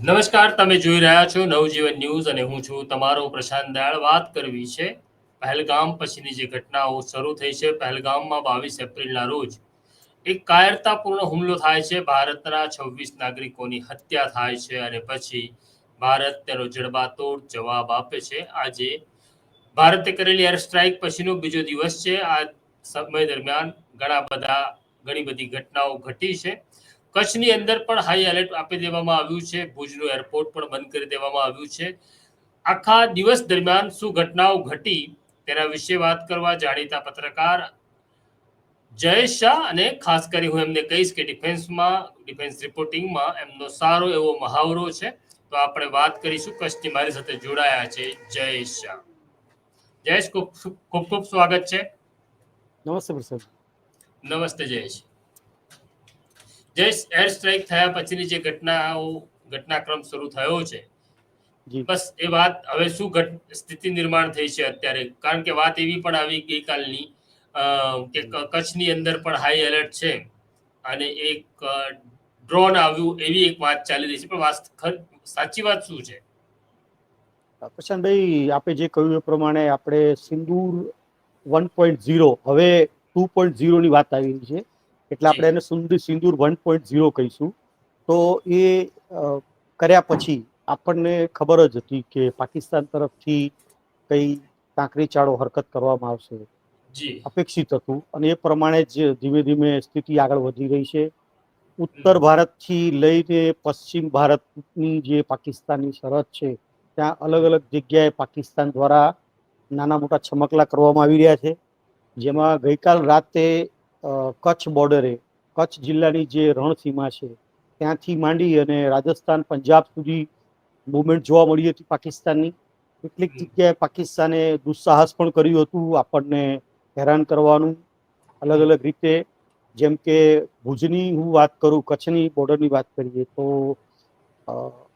નમસ્કાર, તમે જોઈ રહ્યા છો નવજીવન ન્યૂઝ અને હું છું તમારો પ્રશાંત દયાળ વાત કરવી છે પહેલગામ પછીની જે ઘટનાઓ શરૂ થઈ છે પહેલગામમાં બાવીસ એપ્રિલના રોજ. એક કાયરતાપૂર્ણ હુમલો થાય છે, ભારતના છવ્વીસ નાગરિકોની હત્યા થાય છે અને પછી ભારત તેનો જડબાતોડ જવાબ આપે છે. આજે ભારતે કરેલી એર સ્ટ્રાઇક પછીનો બીજો દિવસ છે. આ સમય દરમિયાન ઘણા બધા, ઘણી બધી ઘટનાઓ ઘટી છે. કચ્છની અંદર પણ હાઈ એલર્ટ આપી દેવામાં આવ્યું છે. ભુજનું એરપોર્ટ પણ બંધ કરી દેવામાં આવ્યું છે. આખા દિવસ દરમિયાન શું ઘટનાઓ ઘટી તેના વિશે વાત કરવા જાણીતા પત્રકાર જયેશ શાહ અને ખાસ કરી હું એમને કહીશ કે ડિફેન્સમાં ડિફેન્સ રિપોર્ટિંગમાં એમનો સારો એવો મહાવરો છે. તો આપણે વાત કરીશું કચ્છથી મારી સાથે જોડાયા છે જયેશ શાહ. જયેશ ખૂબ ખૂબ ખૂબ સ્વાગત છે. નમસ્તે નમસ્તે જયેશ. જયેશ એર સ્ટ્રાઇક થયા પછીની જે ઘટનાઓ ઘટનાક્રમ શરૂ થયો છે. બસ એ વાત હવે શું સ્થિતિ નિર્માણ થઈ છે અત્યારે? કારણ કે વાત એવી પણ આવી ગઈકાલની કાલની કે કચ્છની અંદર પણ હાઈ એલર્ટ છે અને એક ડ્રોન આવ્યું એવી એક વાત ચાલી રહી છે. પણ વાત સાચી વાત શું છે? પ્રશાંતભાઈ આપે જે કહ્યું એ પ્રમાણે આપણે સિંદૂર વન પોઈન્ટ ઝીરો હવે ટુ પોઈન્ટ ઝીરોની વાત આવી રહી છે. એટલે આપણે એને સુંદર સિંદૂર વન પોઈન્ટ ઝીરો કહીશું. તો એ કર્યા પછી આપણને ખબર જ હતી કે પાકિસ્તાન તરફથી કઈ કાંકરી ચાળો હરકત કરવામાં આવશે. અપેક્ષિત હતું. અને એ પ્રમાણે જ ધીમે ધીમે સ્થિતિ આગળ વધી રહી છે. ઉત્તર ભારતથી લઈને પશ્ચિમ ભારતની જે પાકિસ્તાનની સરહદ છે ત્યાં અલગ અલગ જગ્યાએ પાકિસ્તાન દ્વારા નાના મોટા છમકલા કરવામાં આવી રહ્યા છે. જેમાં ગઈકાલ રાતે કચ્છ બોર્ડરે કચ્છ જિલ્લાની જે રણસીમા છે ત્યાંથી માંડી અને રાજસ્થાન પંજાબ સુધી મુવમેન્ટ જોવા મળી હતી પાકિસ્તાનની. કેટલીક જગ્યાએ પાકિસ્તાને દુસ્સાહસ પણ કર્યું હતું આપણને હેરાન કરવાનું. અલગ અલગ રીતે જેમ કે ભુજની હું વાત કરું કચ્છની બોર્ડરની વાત કરીએ તો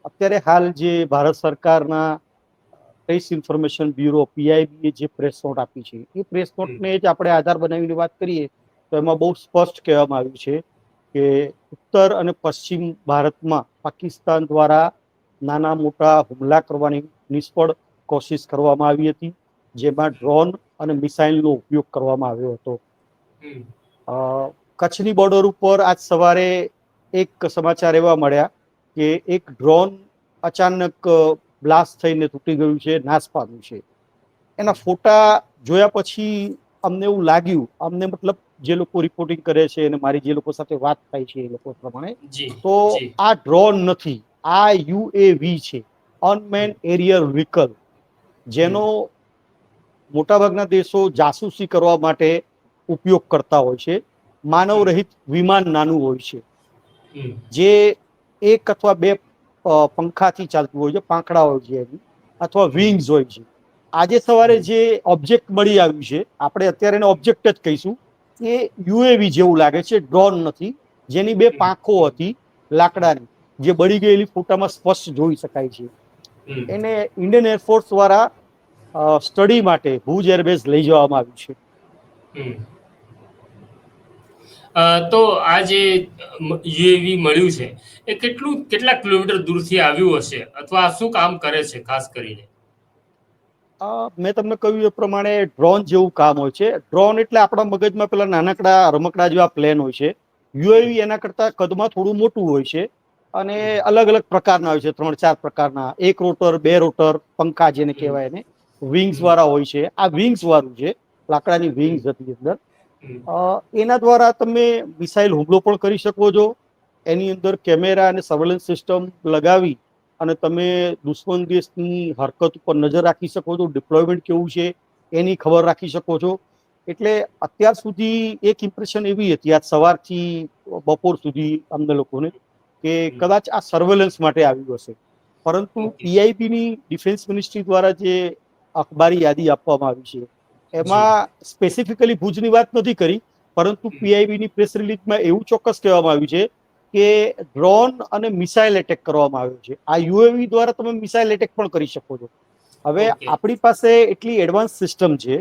અત્યારે હાલ જે ભારત સરકારના પ્રેસ ઇન્ફોર્મેશન બ્યુરો પીઆઈબીએ જે પ્રેસ નોટ આપી છે એ પ્રેસ નોટને જ આપણે આધાર બનાવીને વાત કરીએ તો એમાં બહુ સ્પષ્ટ કહેવામાં આવ્યું છે કે ઉત્તર અને પશ્ચિમ ભારતમાં પાકિસ્તાન દ્વારા નાના મોટા હુમલા કરવાની નિષ્ફળ કોશિશ કરવામાં આવી હતી જેમાં ડ્રોન અને મિસાઇલનો ઉપયોગ કરવામાં આવ્યો હતો. કચ્છની બોર્ડર ઉપર આજ સવારે એક સમાચાર એવા મળ્યા કે એક ડ્રોન અચાનક બ્લાસ્ટ થઈને તૂટી ગયું છે નાશ પામ્યું છે. એના ફોટા જોયા પછી અમને એવું લાગ્યું અમને મતલબ જે લોકો રિપોર્ટિંગ કરે છે અને મારી જે લોકો સાથે વાત થાય છે એ લોકો પ્રમાણે તો આ ડ્રોન નથી. આ યુએવી છે. અનમેન એરિયર વ્હીકલ જેનો મોટાભાગના દેશો જાસૂસી કરવા માટે ઉપયોગ કરતા હોય છે. માનવ રહિત વિમાન નાનું હોય છે. જે એક અથવા બે પંખાથી ચાલતું હોય છે પાંખડા હોય છે એની અથવા વિંગ્સ હોય છે. આજે સવારે જે ઓબ્જેક્ટ મળી આવ્યું છે આપણે અત્યારે એને ઓબ્જેક્ટ જ કહીશું. એ યુએવી જેવું લાગે છે ડ્રોન નથી જેની બે પાંખો હતી લાકડાની જે બળી ગયેલી ફોટામાં સ્પષ્ટ જોઈ શકાય છે. એને ઇન્ડિયન એરફોર્સ દ્વારા સ્ટડી માટે ભુજ એરબેઝ લઈ જવામાં આવ્યું છે. તો આ જે યુએવી મળ્યું છે એ કેટલું કેટલા કિલોમીટર દૂરથી આવ્યું હશે? અથવા શું કામ કરે છે ખાસ કરીને? મેં તમને કહ્યું એ પ્રમાણે ડ્રોન જેવું કામ હોય છે. ડ્રોન એટલે આપણા મગજમાં પેલા નાનકડા રમકડા જેવા પ્લેન હોય છે. યુએવી એના કરતા કદમાં થોડું મોટું હોય છે અને અલગ અલગ પ્રકારના હોય છે. ત્રણ ચાર પ્રકારના. એક રોટર બે રોટર પંખા જેને કહેવાય એને. વિંગ્સ વાળા હોય છે. આ વિંગ્સ વાળું છે. લાકડાની વિંગ્સ હતી અંદર. અ, એના દ્વારા તમે મિસાઇલ હુમલો પણ કરી શકો છો. એની અંદર કેમેરા અને સર્વેલન્સ સિસ્ટમ લગાવી અને તમે દુશ્મન દેશની હરકત ઉપર નજર રાખી શકો છો ડિપ્લોયમેન્ટ કેવું છે એની ખબર રાખી શકો છો એટલે અત્યાર સુધી એક ઇમ્પ્રેશન એવી હતી આજ સવારથી બપોર સુધી અમને લોકોને કે કદાચ આ સર્વેલન્સ માટે આવ્યું હશે પરંતુ. પીઆઈબીની ડિફેન્સ મિનિસ્ટ્રી દ્વારા જે અખબારી યાદી આપવામાં આવી છે એમાં સ્પેસિફિકલી ભુજની વાત નથી કરી પરંતુ. પીઆઈબીની પ્રેસ રિલીઝમાં એવું ચોક્કસ કહેવામાં આવ્યું છે કે ડ્રોન અને મિસાઇલ એટેક કરવામાં આવ્યો છે. આ યુએવી દ્વારા તમે મિસાઇલ એટેક પણ કરી શકો છો. હવે આપણી પાસે એટલી એડવાન્સ સિસ્ટમ છે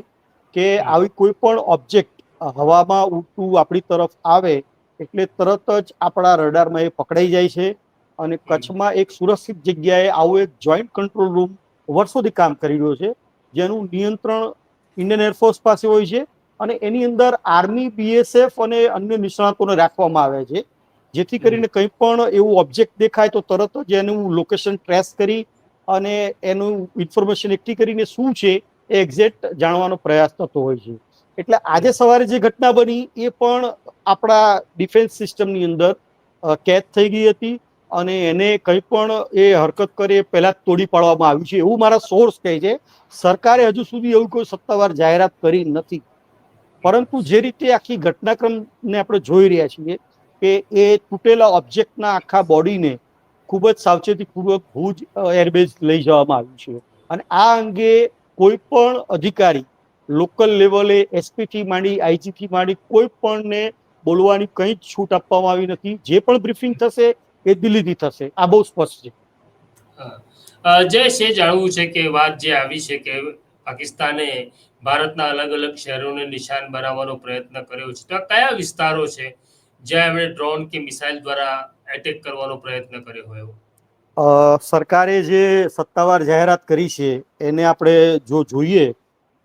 કે આવી કોઈ પણ ઓબ્જેક્ટ હવામાં ઉડતું આપણી તરફ આવે એટલે તરત જ આપણા રડારમાં એ પકડાઈ જાય છે અને કચ્છમાં એક સુરક્ષિત જગ્યાએ આવો એક જોઈન્ટ કંટ્રોલ રૂમ વર્ષોથી કામ કરી રહ્યો છે જેનું નિયંત્રણ ઇન્ડિયન એરફોર્સ પાસે હોય છે અને એની અંદર આર્મી બીએસએફ અને અન્ય નિષ્ણાતોને રાખવામાં આવે છે. જેથી કરીને કંઈ પણ એવું ઓબ્જેક્ટ દેખાય તો તરત જ એનું લોકેશન ટ્રેસ કરી અને એનું ઇન્ફોર્મેશન એકઠી કરીને શું છે એ એક્ઝેક્ટ જાણવાનો પ્રયાસ થતો હોય છે. એટલે આજે સવારે જે ઘટના બની એ પણ આપણા ડિફેન્સ સિસ્ટમની અંદર કેદ થઈ ગઈ હતી અને એને કંઈ પણ એ હરકત કરે એ પહેલાં તોડી પાડવામાં આવ્યું છે એવું મારા સોર્સ કહે છે. સરકારે હજુ સુધી એવું કોઈ સત્તાવાર જાહેરાત કરી નથી. પરંતુ જે રીતે આખી ઘટનાક્રમને આપણે જોઈ રહ્યા છીએ કે એ તૂટેલા ઓબ્જેક્ટના આખા બોડીને ખૂબ જ સાવચેતીપૂર્વક ભુજ એરબેઝ લઈ જવામાં આવ્યું છે. અને આ અંગે કોઈ પણ અધિકારી લોકલ લેવલે એસપીથી માંડી આઈજીથી માંડી કોઈ પણને બોલવાની કંઈ જ છૂટ આપવામાં આવી નથી. જે પણ બ્રીફિંગ થશે એ દિલ્હીથી થશે. આ બહુ સ્પષ્ટ છે. જયેશ એ જાણવું છે કે વાત જે આવી છે કે પાકિસ્તાને ભારતના અલગ અલગ શહેરોને નિશાન બનાવવાનો પ્રયત્ન કર્યો છે. તો કયા વિસ્તારો છે? જ્યાં એમણે ડ્રોન કે મિસાઇલ દ્વારા એટેક કરવાનો પ્રયત્ન કર્યો હોય સરકારે જે સત્તાવાર જાહેરાત કરી છે, એને આપણે જો જોઈએ,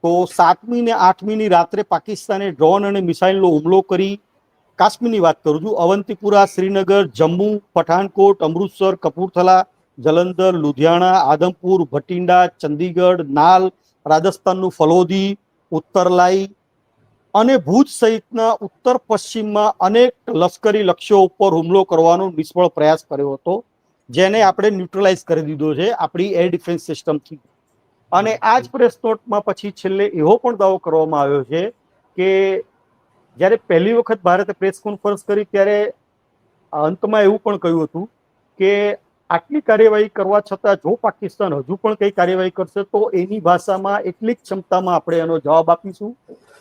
તો સાતમી ને આઠમીની રાત્રે પાકિસ્તાને ડ્રોન અને મિસાઇલનો હુમલો કરી કાશ્મીરની વાત કરું છું. અવંતીપુરા, શ્રીનગર, જમ્મુ પઠાણકોટ અમૃતસર, કપૂરથલા, જલંધર, લુધિયાણા, આદમપુર, ભટિંડા, ચંદીગઢ, નાલ, રાજસ્થાનનું ફલોદી, ઉત્તરલાઈ અને ભુજ સહિતના ઉત્તર પશ્ચિમમાં અનેક લશ્કરી લક્ષ્યો ઉપર હુમલો કરવાનો નિષ્ફળ પ્રયાસ કર્યો હતો જેને આપણે ન્યુટ્રલાઇઝ કરી દીધો છે આપણી એર ડિફેન્સ સિસ્ટમથી અને આ જ પ્રેસ નોટમાં પછી છેલ્લે એવો પણ દાવો કરવામાં આવ્યો છે કે જ્યારે પહેલી વખત ભારતે પ્રેસ કોન્ફરન્સ કરી ત્યારે અંતમાં એવું પણ કહ્યું હતું કે આટલી કાર્યવાહી કરવા છતાં જો પાકિસ્તાન હજુ પણ કઈ કાર્યવાહી કરશે, તો એની ભાષામાં એટલી જ ક્ષમતામાં આપણે એનો જવાબ આપીશું.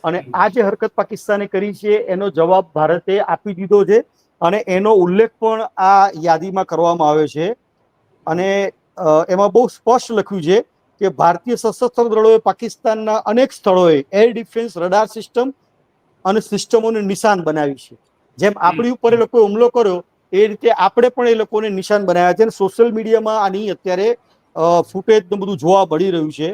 અને આ જે હરકત પાકિસ્તાને કરી છે, એનો જવાબ ભારતે આપી દીધો છે અને એનો ઉલ્લેખ પણ આ યાદીમાં કરવામાં આવ્યો છે. અને એમાં બહુ સ્પષ્ટ લખ્યું છે કે ભારતીય સશસ્ત્ર દળોએ પાકિસ્તાનના અનેક સ્થળોએ એર ડિફેન્સ રડાર સિસ્ટમ અને સિસ્ટમોને નિશાન બનાવી છે. જેમ આપણી ઉપર એ લોકોએ હુમલો કર્યો એ રીતે આપણે પણ એ લોકોને નિશાન બનાવ્યા છે અને સોશિયલ મીડિયામાં આની અત્યારે ફૂટેજ ને બધું જોવા મળી રહ્યું છે.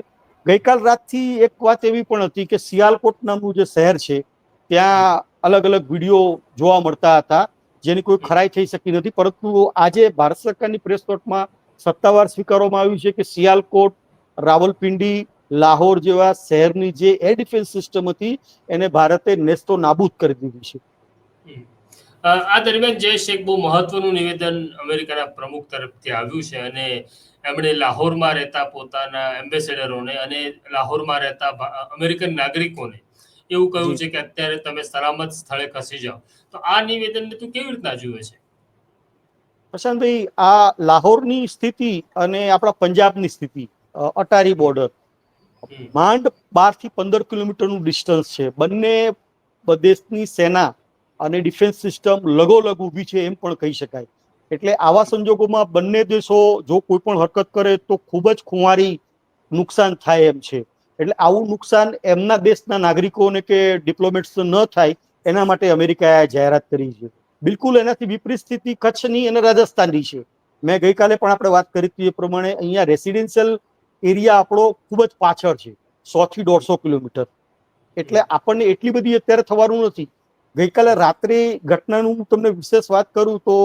ગઈકાલ રાતથી એક વાત એવી પણ હતી કે સિયાલકોટ નામનું જે શહેર છે, ત્યાં અલગ અલગ વીડિયો જોવા મળતા હતા, જેની કોઈ ખરાઈ થઈ શકી નથી. પરંતુ આજે ભારત સરકારની પ્રેસ નોટમાં સત્તાવાર સ્વીકારવામાં આવ્યું છે કે સિયાલકોટ રાવલપિંડી, લાહોર જેવા શહેરની જે એર ડિફેન્સ સિસ્ટમ હતી, એને ભારતે નેસ્તો નાબૂદ કરી દીધી છે. આ દરમિયાન જયેશ એક બહુ મહત્વનું નિવેદન અમેરિકાના પ્રમુખ તરફથી આવ્યું છે અને એમણે લાહોરમાં રહેતા પોતાના એમ્બેસેડરોને અને લાહોરમાં રહેતા અમેરિકન નાગરિકોને એવું કહ્યું છે કે અત્યારે તમે સલામત સ્થળે ખસી જાઓ. તો આ નિવેદનને તું કેવી રીતના જુએ છે? પ્રશાંતભાઈ આ લાહોરની સ્થિતિ અને આપણા પંજાબની સ્થિતિ અટારી બોર્ડર માંડ બારથી પંદર કિલોમીટરનું ડિસ્ટન્સ છે. બંને દેશની સેના અને ડિફેન્સ સિસ્ટમ લગોલગ ઊભી છે એમ પણ કહી શકાય. એટલે આવા સંજોગોમાં બંને દેશો જો કોઈ પણ હરકત કરે તો ખૂબ જ ખુંવારી નુકસાન થાય એમ છે. એટલે આવું નુકસાન એમના દેશના નાગરિકોને કે ડિપ્લોમેટ્સ ન થાય, એના માટે અમેરિકાએ જાહેરાત કરી છે. બિલકુલ એનાથી વિપરીત સ્થિતિ કચ્છની અને રાજસ્થાનની છે. મેં ગઈકાલે પણ આપણે વાત કરી હતી એ પ્રમાણે અહીંયા રેસિડેન્શિયલ એરિયા આપણો ખૂબ જ પાછળ છે, સો થી દોઢસો કિલોમીટર. એટલે આપણને એટલી બધી અત્યારે થવાનું નથી. ગઈકાલે રાત્રે ઘટનાનું હું તમને વિશેષ વાત કરું તો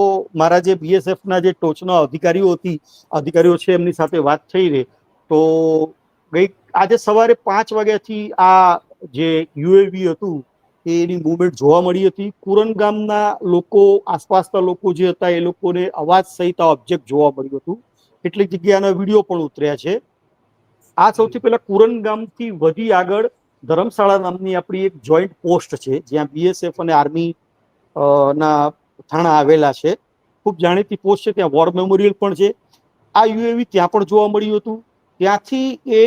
મારા જે બીએસએફના જે ટોચના અધિકારીઓ હતી, અધિકારીઓ છે એમની સાથે વાત થઈ રહી. તો ગઈ, આજે સવારે પાંચ વાગ્યાથી આ જે યુએવી હતું, એની મુવમેન્ટ જોવા મળી હતી. કુરન ગામના લોકો, આસપાસના લોકો જે હતા, એ લોકોને અવાજ સહિત આ ઓબ્જેક્ટ જોવા મળ્યું હતું. કેટલીક જગ્યાના વીડિયો પણ ઉતર્યા છે. આ સૌથી પહેલા કુરન ગામથી વધી આગળ ધર્મશાળા નામની આપણી એક જોઈન્ટ પોસ્ટ છે, જ્યાં બીએસએફ અને આર્મી ના થાણા આવેલા છે. ખૂબ જાણીતી પોસ્ટ છે, ત્યાં વોર મેમોરિયલ પણ છે. આ યુએવી ત્યાં પણ જોવા મળ્યું હતું. ત્યાંથી એ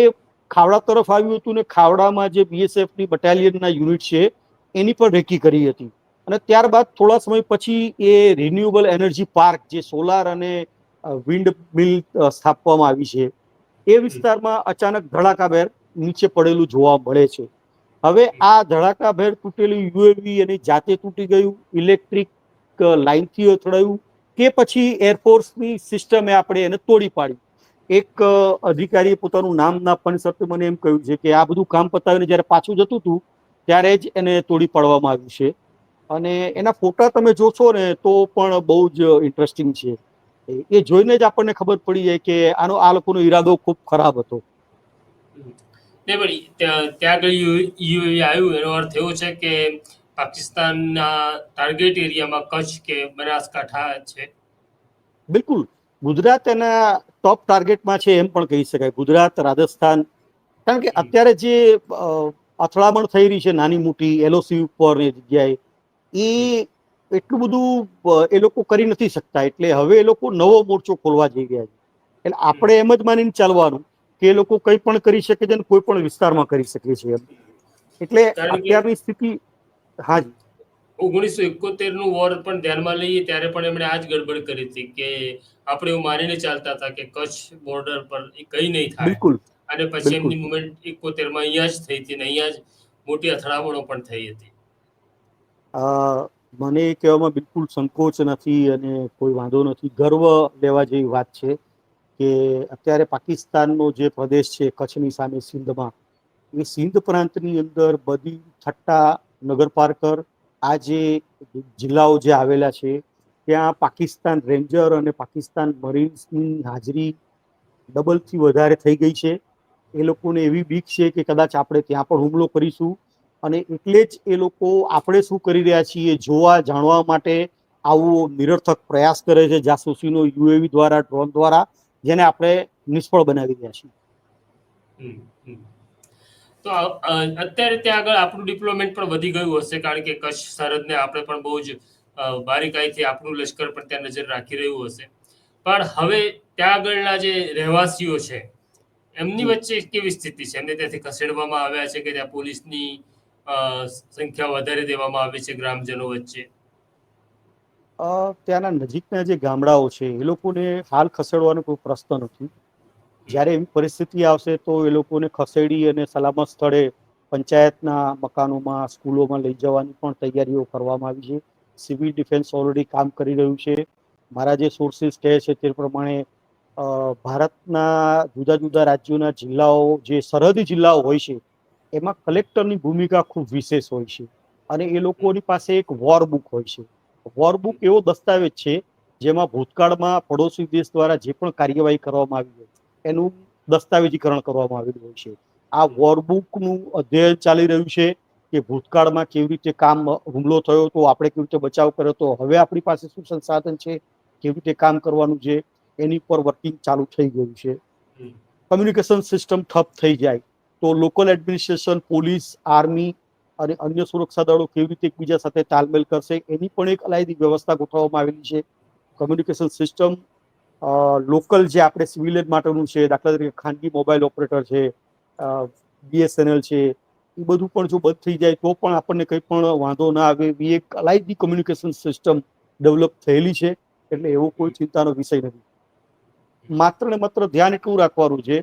ખાવડા તરફ આવ્યું હતું ને ખાવડામાં જે બીએસએફની બટાલિયનના યુનિટ છે, એની પણ રેકી કરી હતી. અને ત્યારબાદ થોડા સમય પછી એ રિન્યુએબલ એનર્જી પાર્ક જે સોલાર અને વિન્ડ મિલ સ્થાપવામાં આવી છે, એ વિસ્તારમાં અચાનક ધડાકાભેર નીચે પડેલું જોવા મળે છે. હવે આ ધડાકાભેર તૂટેલું યુએવી એની જાતે તૂટી ગયું, ઇલેક્ટ્રિક લાઇનથી અથડાયું કે પછી એરફોર્સની સિસ્ટમે આપણે એને તોડી પાડી. એક અધિકારીએ પોતાનું નામ ના પણ સત્ય મને એમ કહ્યું છે કે આ બધું કામ પતાવીને જ્યારે પાછું જતું હતું, ત્યારે જ એને તોડી પાડવામાં આવ્યું છે. અને એના ફોટા તમે જોશો ને તો પણ બહુ જ ઇન્ટરેસ્ટિંગ છે. એ જોઈને જ આપણને ખબર પડી જાય કે આનો, આ લોકોનો ઈરાદો ખૂબ ખરાબ હતો. ને પણ ત્યાં ત્યાં આગળ યુએવી આવ્યું એનો અર્થ એવો છે કે પાકિસ્તાનના ટાર્ગેટ એરિયામાં કચ્છ કે બનાસકાંઠા છે. બિલકુલ. ગુજરાત એના ટોપ ટાર્ગેટમાં છે એમ પણ કહી શકાય. ગુજરાત રાજસ્થાન કારણ કે અત્યારે જે અથડામણ થઈ રહી છે નાની મોટી એલઓસી ઉપર એ જગ્યાએ એ એટલું બધું એ લોકો કરી નથી શકતા. એટલે હવે એ લોકો નવો મોરચો ખોલવા જઈ રહ્યા છે. એટલે આપણે એમ જ માનીને ચાલવાનું કે એ લોકો કંઈ પણ કરી શકે છે અને કોઈ પણ વિસ્તારમાં કરી શકે છે એટલે અત્યારની સ્થિતિ હાજી ઓગણીસો એકોતેરનું વોર પણ ધ્યાનમાં લઈએ ત્યારે પણ એમણે આ જ ગડબડ કરી હતી કે આપણે એવું માનીને ચાલતા હતા કે કચ્છ બોર્ડર પર કઈ નહીં થાય. બિલકુલ. અને પછી એમની મુવમેન્ટ એકોતેરમાં અહીંયા જ થઈ હતી ને અહીંયા જ મોટી અથડામણો પણ થઈ હતી. મને એ કહેવામાં બિલકુલ સંકોચ નથી અને કોઈ વાંધો નથી. ગર્વ લેવા જેવી વાત છે. કે અત્યારે પાકિસ્તાનનો જે પ્રદેશ છે, કચ્છની સામે સિંધમાં, એ સિંધ પ્રાંતની અંદર બધી છઠ્ઠા નગરપાર્કર આ જે જિલ્લાઓ જે આવેલા છે, ત્યાં પાકિસ્તાન રેન્જર અને પાકિસ્તાન મરીન્સની હાજરી ડબલથી વધારે થઈ ગઈ છે. એ લોકોને એવી બીક છે કે કદાચ આપણે ત્યાં પણ હુમલો કરીશું. અને એટલે જ એ લોકો આપણે શું કરી રહ્યા છીએ જોવા, જાણવા માટે આવો નિરર્થક પ્રયાસ કરે છે જાસૂસીનો યુએવી દ્વારા, ડ્રોન દ્વારા. જેને આપણે નિષ્ફળ બનાવી રહ્યા છીએ. તો અત્યારે ત્યાં આગળ આપણું ડિપ્લોમેન્ટ પણ વધી ગયું હશે કારણ કે કચ્છ સરહદને આપણે પણ બહુ જ બારીકાઈથી આપણું લશ્કર પણ ત્યાં નજર રાખી રહ્યું હશે. પણ હવે ત્યાં આગળના જે રહેવાસીઓ છે એમની વચ્ચે કેવી સ્થિતિ છે? એમને ત્યાંથી ખસેડવામાં આવ્યા છે કે ત્યાં પોલીસની સંખ્યા વધારી દેવામાં આવી છે ગ્રામજનો વચ્ચે? ત્યાંના નજીકના જે ગામડાઓ છે, એ લોકોને હાલ ખસેડવાનો કોઈ પ્રશ્ન નથી. જ્યારે એવી પરિસ્થિતિ આવશે તો એ લોકોને ખસેડી અને સલામત સ્થળે પંચાયતના મકાનોમાં, સ્કૂલોમાં લઈ જવાની પણ તૈયારીઓ કરવામાં આવી છે. સિવિલ ડિફેન્સ ઓલરેડી કામ કરી રહ્યું છે. મારા જે સોર્સિસ કહે છે તે પ્રમાણે ભારતના જુદા જુદા રાજ્યોના જિલ્લાઓ, જે સરહદી જિલ્લાઓ હોય છે, એમાં કલેક્ટરની ભૂમિકા ખૂબ વિશેષ હોય છે. અને એ લોકોની પાસે એક વોર બુક હોય છે. વોર બુક એવો દસ્તાવેજ છે જેમાં ભૂતકાળમાં પડોશી દેશ દ્વારા જે પણ કાર્યવાહી કરવામાં આવી હોય એનું દસ્તાવેજીકરણ કરવામાં આવેલું હોય છે. આ વોરબુકનું અધ્યયન ચાલી રહ્યું છે કે ભૂતકાળમાં કેવી રીતે કામ હુમલો થયો તો આપણે કેવી રીતે બચાવ કર્યો તો હવે આપણી પાસે શું સંસાધન છે કેવી રીતે કામ કરવાનું છે એની પર વર્કિંગ ચાલુ થઈ ગયું છે. કમ્યુનિકેશન સિસ્ટમ ઠપ થઈ જાય તો લોકલ એડમિનિસ્ટ્રેશન પોલીસ આર્મી અને અન્ય સુરક્ષા દળો કેવી રીતે એકબીજા સાથે તાલમેલ કરશે, એની પણ એક અલાયદી વ્યવસ્થા ગોઠવવામાં આવેલી છે. કમ્યુનિકેશન સિસ્ટમ લોકલ જે આપણે સિવિલિયન માટેનું છે, દાખલા તરીકે ખાનગી મોબાઈલ ઓપરેટર છે બીએસએનએલ છે, એ બધું પણ જો બંધ થઈ જાય તો પણ આપણને કંઈ પણ વાંધો ના આવે એવી એક અલાયદી કમ્યુનિકેશન સિસ્ટમ ડેવલપ થયેલી છે, એટલે એવો કોઈ ચિંતાનો વિષય નથી. માત્ર ને માત્ર ધ્યાન એટલું રાખવાનું છે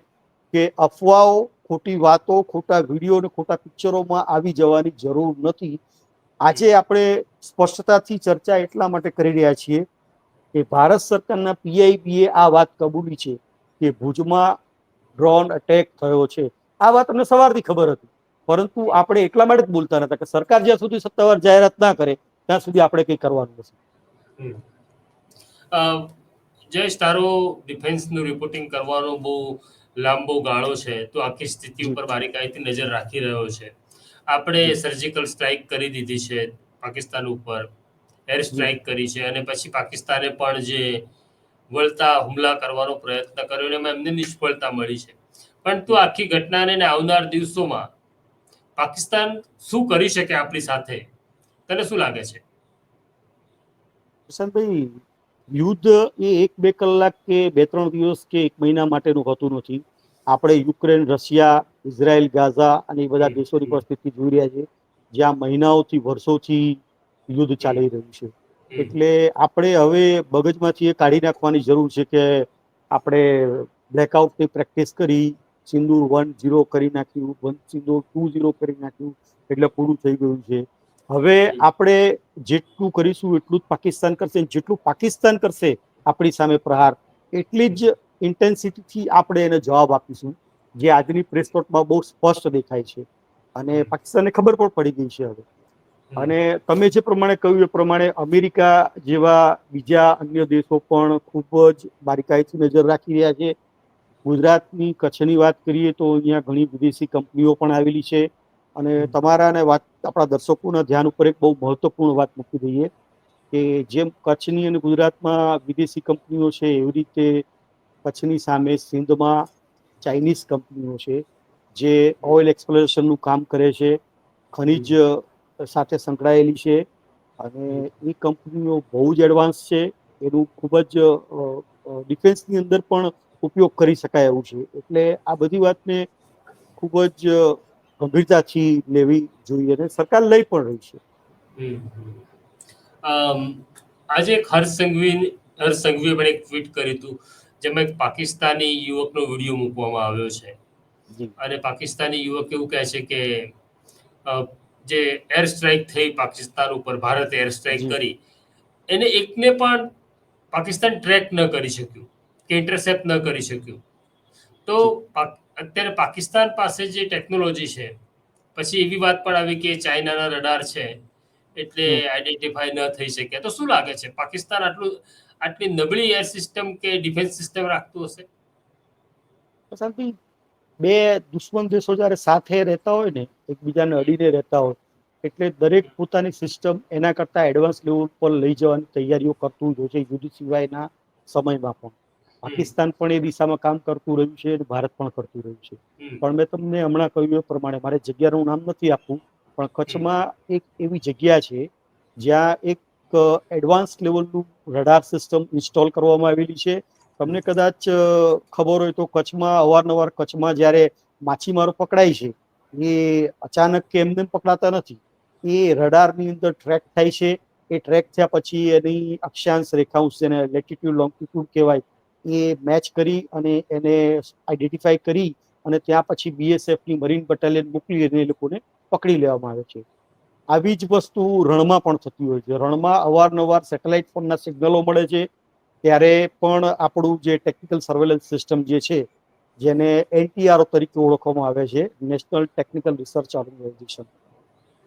કે અફવાઓ ખોટી વાતો, ખોટા વીડિયો અને ખોટા પિક્ચરોમાં આવી જવાની જરૂર નથી. આજે આપણે સ્પષ્ટતાથી ચર્ચા એટલા માટે કરી રહ્યા છીએ કે ભારત સરકારના પીઆઈબીએ આ વાત કબૂલી છે કે ભુજમાં ડ્રોન અટેક થયો છે. આ વાત અમને સવારથી ખબર હતી. પરંતુ આપણે એટલા માટે જ બોલતા નતા કે સરકાર જ્યાં સુધી સત્તાવાર જાહેરાત ના કરે, ત્યાં સુધી આપણે કંઈ કરવાનું નથી. જયેશ, તારો ડિફેન્સનું રિપોર્ટિંગ કરવાનો બહુ લાંબો ગાળો છે તો આખી સ્થિતિ. ઉપર બારીકાઈથી નજર રાખી રહ્યો છે. આપણે સર્જિકલ સ્ટ્રાઇક કરી દીધી છે પાકિસ્તાન ઉપર. એર સ્ટ્રાઇક કરી છે અને પછી પાકિસ્તાને પણ જે વળતા હુમલા કરવાનો પ્રયત્ન કર્યો અને એમાં એમને નિષ્ફળતા મળી છે. પણ તું આખી ઘટનાને આવનાર દિવસોમાં પાકિસ્તાન શું કરી શકે આપણી સાથે? તને શું લાગે છે? કિશનભાઈ યુદ્ધ એ એક બે કલાક કે બે ત્રણ દિવસ કે એક મહિના માટેનું હોતું નથી. આપણે યુક્રેન રશિયા ઇઝરાયલ ગાઝા અને એ બધા દેશોની. પરિસ્થિતિ જોઈ રહ્યા છે જ્યાં મહિનાઓથી વર્ષોથી યુદ્ધ ચાલી રહ્યું છે. એટલે આપણે હવે મગજમાંથી એ કાઢી નાખવાની જરૂર છે કે આપણે બ્લેકઆઉટની પ્રેક્ટિસ કરી સિંદૂર વન ઝીરો કરી નાખ્યું વન સિંદૂર ટુ ઝીરો કરી નાખ્યું એટલે પૂરું થઈ ગયું છે. હવે આપણે જેટલું કરીશું એટલું જ પાકિસ્તાન કરશે જેટલું પાકિસ્તાન કરશે આપણી સામે પ્રહાર એટલી જ ઇન્ટેન્સિટીથી આપણે એને જવાબ આપીશું જે આજની પ્રેસ નોટમાં બહુ સ્પષ્ટ દેખાય છે. અને પાકિસ્તાનને ખબર પણ પડી ગઈ છે હવે. અને તમે જે પ્રમાણે કહ્યું એ પ્રમાણે અમેરિકા જેવા બીજા અન્ય દેશો પણ ખૂબ જ બારીકાઈથી નજર રાખી રહ્યા છે. ગુજરાતની કચ્છની વાત કરીએ તો અહીંયા ઘણી વિદેશી કંપનીઓ પણ આવેલી છે. અને તમારા અને વાત આપણા દર્શકોના ધ્યાન ઉપર એક બહુ મહત્વપૂર્ણ વાત મૂકી દઈએ કે જેમ કચ્છની અને ગુજરાતમાં વિદેશી કંપનીઓ છે એવી રીતે કચ્છની સામે સિંધમાં ચાઇનીઝ કંપનીઓ છે જે ઓઇલ એક્સપ્લોરેશનનું કામ કરે છે ખનિજ સાથે સંકળાયેલી છે અને એ કંપનીઓ બહુ જ એડવાન્સ છે એનું ખૂબ જ ડિફેન્સની અંદર પણ ઉપયોગ કરી શકાય એવું છે. એટલે આ બધી વાતને ખૂબ જ ગંભીરતાથી લેવી જોઈએ અને સરકાર લઈ પણ રહી છે. આજે એક હર્ષ સંઘવી હર્ષ સંઘવીએ પણ એક ટ્વીટ કર્યું હતું જેમાં એક પાકિસ્તાની યુવકનો વીડિયો મૂકવામાં આવ્યો છે. અને પાકિસ્તાની યુવક એવું કહે છે કે જે એર સ્ટ્રાઇક થઈ પાકિસ્તાન ઉપર ભારતે એર સ્ટ્રાઇક કરી એને એકને પણ પાકિસ્તાન ટ્રેક ન કરી શક્યું કે ઇન્ટરસેપ્ટ ન કરી શક્યું. તો અત્યારે પાકિસ્તાન પાસે જે ટેકનોલોજી છે પછી એવી વાત પણ આવી કે ચાઇનાના રડાર છે એટલે આઈડેન્ટિફાઈ ન થઈ શકે. તો શું લાગે છે પાકિસ્તાન આટલું આટલી નબળી એર સિસ્ટમ કે ડિફેન્સ સિસ્ટમ રાખતું હશે? શાંતિ બે દુશ્મન દેશો જ્યારે સાથે રહેતા હોય ને એકબીજાને અડીને રહેતા હોય એટલે દરેક પોતાની સિસ્ટમ એના કરતાં એડવાન્સ લેવલ પર લઈ જવાની તૈયારીઓ કરતું હોય છે યુદ્ધ સિવાયના સમયમાં પણ. પાકિસ્તાન પણ એ દિશામાં કામ કરતું રહ્યું છે અને ભારત પણ કરતું રહ્યું છે. પણ મેં તમને હમણાં કહ્યું એ પ્રમાણે મારે જગ્યાનું નામ નથી આપવું પણ કચ્છમાં એક એવી જગ્યા છે જ્યાં એક એડવાન્સ લેવલનું રડાર સિસ્ટમ ઇન્સ્ટોલ કરવામાં આવેલી છે. તમને કદાચ ખબર હોય તો કચ્છમાં અવારનવાર કચ્છમાં જ્યારે માછીમારો પકડાય છે એ અચાનક કે એમને પકડાતા નથી. એ રડારની અંદર ટ્રેક થાય છે એ ટ્રેક થયા પછી એની અક્ષાંશ રેખાંશ જેને લેટિટ્યુડ લોંગિટ્યુડ કહેવાય એ મેચ કરી અને એને આઈડેન્ટિફાઈ કરી અને ત્યાં પછી બીએસએફની મરીન બટાલિયન મોકલી અને એ લોકોને પકડી લેવામાં આવે છે. આવી જ વસ્તુ રણમાં પણ થતી હોય છે. રણમાં અવારનવાર સેટેલાઇટ ફોનના સિગ્નલો મળે છે. ત્યારે પણ આપણું જે ટેકનિકલ સર્વેલન્સ સિસ્ટમ જે છે જેને એનટીઆરઓ તરીકે ઓળખવામાં આવે છે નેશનલ ટેકનિકલ રિસર્ચ ઓર્ગેનાઇઝેશન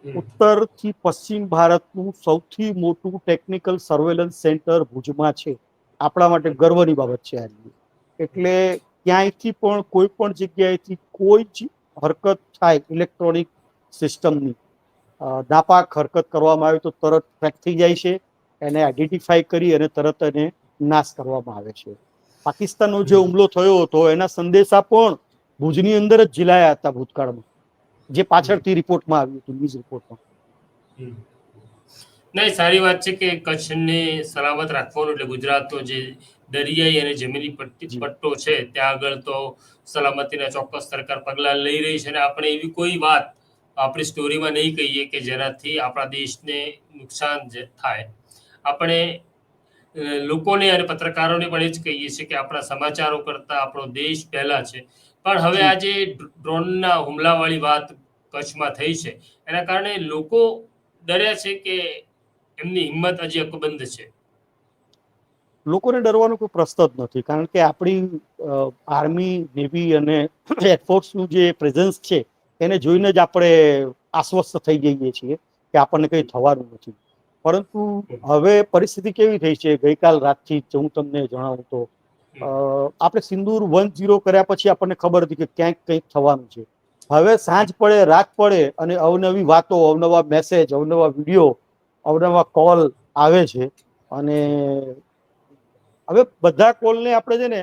ઉત્તરથી પશ્ચિમ ભારતનું સૌથી મોટું ટેકનિકલ સર્વેલન્સ સેન્ટર ભુજમાં છે. આપણા માટે ગર્વની બાબત છે આજની એટલે ક્યાંયથી પણ કોઈ પણ જગ્યાએથી કોઈ જ હરકત થાય ઇલેક્ટ્રોનિક સિસ્ટમની નાપાક હરકત કરવામાં આવે તો તરત ટ્રેક થઈ જાય છે એને આઈડેન્ટિફાઈ કરી અને તરત એને નાશ કરવામાં આવે છે. પાકિસ્તાનનો જે હુમલો થયો હતો એના સંદેશા પણ ભુજની અંદર જ ઝીલાયા હતા ભૂતકાળમાં જે પાછળથી રિપોર્ટમાં આવ્યું હતું ન્યૂઝ રિપોર્ટમાં. નહીં સારી વાત છે કે કચ્છને સલામત રાખવાનું એટલે ગુજરાતનો જે દરિયાઈ અને જમીની પટ્ટી છે ત્યાં આગળ તો સલામતીના ચોક્કસ સરકાર પગલાં લઈ રહી છે અને આપણે એવી કોઈ વાત આપણી સ્ટોરીમાં નહીં કહીએ કે જેનાથી આપણા દેશને નુકસાન થાય. આપણે લોકોને અને પત્રકારોને પણ એ જ કહીએ છીએ કે આપણા સમાચારો કરતા આપણો દેશ પહેલા છે. પણ હવે આજે ડ્રોનના હુમલાવાળી વાત કચ્છમાં થઈ છે એના કારણે લોકો ડર્યા છે કે એમની હિંમત હજી અકબંધ છે. લોકોને ડરવાનો કોઈ પ્રશ્ન જ નથી, કારણ કે આપણી આર્મી, નેવી અને એરફોર્સનું જે પ્રેઝન્સ છે, એને જોઈને જ આપણે આશ્વસ્ત થઈ જઈએ છીએ કે આપણને કંઈ થવાનું નથી. પરંતુ હવે પરિસ્થિતિ કેવી થઈ છે? ગઈકાલ રાતથી જ હું તમને જણાવું તો આપણે સિંદૂર વન ઝીરો કર્યા પછી આપણને ખબર હતી કે ક્યાંક કંઈક થવાનું છે. હવે સાંજ પડે, રાત પડે અને અવનવી વાતો, અવનવા મેસેજ અવનવા વીડિયો અવનવા કોલ આવે છે અને હવે બધા કોલને આપણે છે ને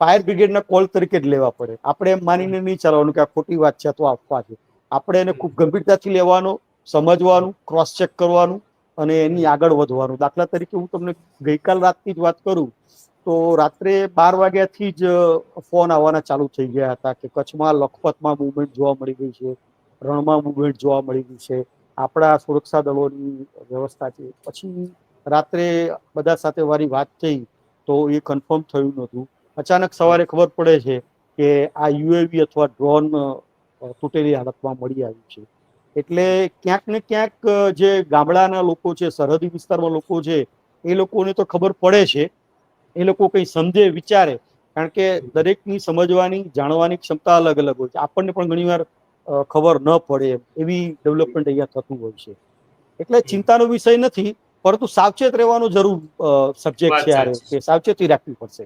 ફાયર બ્રિગેડના કોલ તરીકે જ લેવા પડે. આપણે એમ માનીને નહીં ચાલવાનું કે આ ખોટી વાત છે તો આપવા છે. આપણે એને ખૂબ ગંભીરતાથી લેવાનો, સમજવાનું ક્રોસ ચેક કરવાનું અને એની આગળ વધવાનું. દાખલા તરીકે હું તમને ગઈકાલ રાતની જ વાત કરું તો રાત્રે બાર વાગ્યાથી જ ફોન આવવાના ચાલુ થઈ ગયા હતા કે કચ્છમાં લખપતમાં મુવમેન્ટ જોવા મળી ગઈ છે, રણમાં મુવમેન્ટ જોવા મળી ગઈ છે. આપણા સુરક્ષા દળોની વ્યવસ્થા છે. પછી રાત્રે બધા સાથે મારી વાત થઈ તો એ કન્ફર્મ થયું નહોતું. અચાનક સવારે ખબર પડે છે કે આ યુએવી અથવા ડ્રોન તૂટેલી હાલતમાં મળી આવ્યું છે. એટલે ક્યાંક ને ક્યાંક જે ગામડાના લોકો છે, સરહદી વિસ્તારમાં લોકો છે, એ લોકોને તો ખબર પડે છે. એ લોકો કંઈ સમજે, વિચારે. કારણ કે દરેકની સમજવાની, જાણવાની ક્ષમતા અલગ અલગ હોય છે. આપણને પણ ઘણીવાર ખબર ન પડે એવી ડેવલપમેન્ટ અહીંયા થતું હોય છે. એટલે ચિંતાનો વિષય નથી પરંતુ સાવચેત રહેવાનો જરૂર સબ્જેક્ટ છે આ કે સાવચેતી રાખવી પડશે.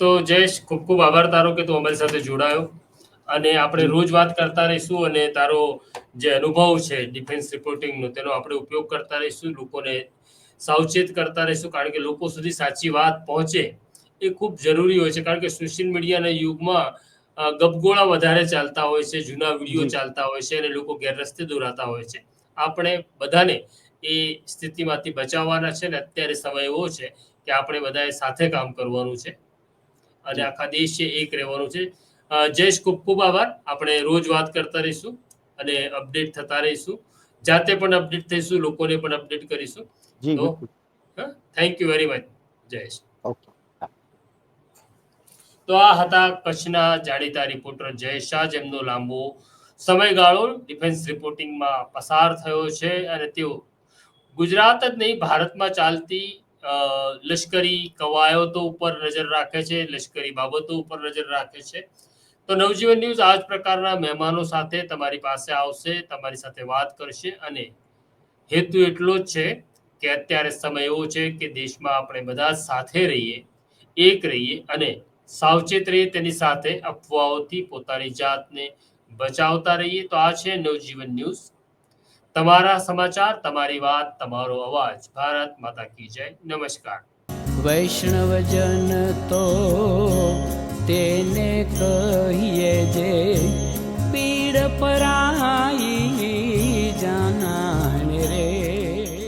તો જયેશ ખૂબ ખૂબ આભાર તારો કે તું અમારી સાથે જોડાયો. અને આપણે રોજ વાત કરતા રહીશું અને તારો જે અનુભવ છે ડિફેન્સ રિપોર્ટિંગનો તેનો આપણે ઉપયોગ કરતા રહીશું લોકોને સાવચેત કરતા રહીશું કારણ કે લોકો સુધી સાચી વાત પહોંચે એ ખૂબ જરૂરી હોય છે. કારણ કે સોશિયલ મીડિયાના યુગમાં ગપગોળા વધારે ચાલતા હોય છે જૂના વીડિયો ચાલતા હોય છે અને લોકો ગેરરસ્તે દોરાતા હોય છે. આપણે બધાને એ સ્થિતિમાંથી બચાવવાના છે ને અત્યારે સમય એવો છે કે આપણે બધાએ સાથે કામ કરવાનું છે અને આખા દેશ છે એક રહેવાનું છે. જયેશ ખૂબ ખૂબ આભાર. આપણે રોજ વાત કરતા રહીશું અને અપડેટ થતા રહીશું. જાતે પણ અપડેટ થઈશું લોકોને પણ અપડેટ કરીશું. તો thank you very much Jayesh. તો આ હતા કચ્છના જાણીતા રિપોર્ટર જય શાહ, જેમનો લાંબો સમયગાળો ડિફેન્સ રિપોર્ટિંગમાં પસાર થયો છે અને તેઓ ગુજરાત જ નહીં, ભારતમાં ચાલતી લશ્કરી કવાયતો ઉપર નજર રાખે છે, લશ્કરી બાબતો ઉપર નજર રાખે છે. તો નવજીવન ન્યૂઝ આ જ પ્રકારના મહેમાનો સાથે તમારી પાસે આવશે, તમારી સાથે વાત કરશે અને હેતુ એટલો જ છે કે અત્યારે સમય એવો છે કે દેશમાં આપણે બધા સાથે રહીએ, એક રહીએ અને સાવચેત રહીએ તેની સાથે અફવાઓથી પોતાની જાતને બચાવતા રહીએ. તો આ છે નવજીવન ન્યૂઝ. તમારા સમાચાર, તમારી વાત, તમારો અવાજ. ભારત માતા કી જય. નમસ્કાર. વૈષ્ણવજન તો તેને કહીએ જે પીડ પરાઈ